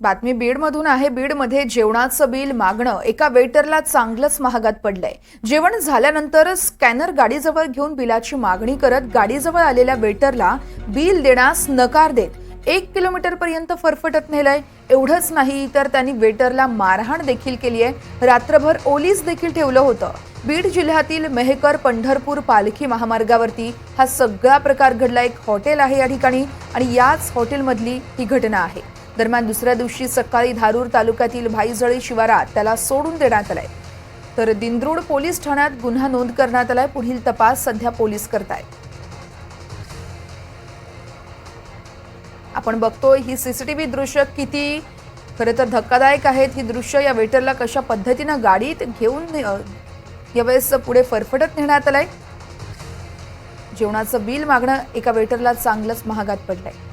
बातमी बीडमधून आहे. बीडमध्ये जेवणाचं बिल मागणं एका वेटरला चांगलंच महागात पडलंय. जेवण झाल्यानंतर स्कॅनर गाडीजवळ घेऊन बिलाची मागणी करत गाडीजवळ आलेल्या वेटरला बिल देण्यास नकार देत एक किलोमीटर पर्यंत फरफटत नेलंय. एवढंच नाही तर त्यांनी वेटरला मारहाण देखील केली आहे रात्रभर ओलीस देखील ठेवलं होतं. बीड जिल्ह्यातील मेहकर पंढरपूर पालखी महामार्गावरती हा सगळा प्रकार घडला. एक हॉटेल आहे या ठिकाणी आणि याच हॉटेलमधली ही घटना आहे. दरम्यान दुसऱ्या दिवशी सकाळी धारूर तालुक्यातील भाईजळी शिवारात त्याला सोडून देण्यात आलंय. तर दिंद्रूड पोलीस ठाण्यात गुन्हा नोंद करण्यात आलाय. पुढील तपास सध्या पोलीस करतायत. आपण बघतोय ही सीसीटीव्ही दृश्य किती खरं तर धक्कादायक आहेत ही दृश्य या वेटरला कशा पद्धतीनं गाडीत घेऊन यावेळेस पुढे फरफटत नेण्यात आलंय. जेवणाचं बिल मागणं एका वेटरला चांगलंच महागात पडलंय.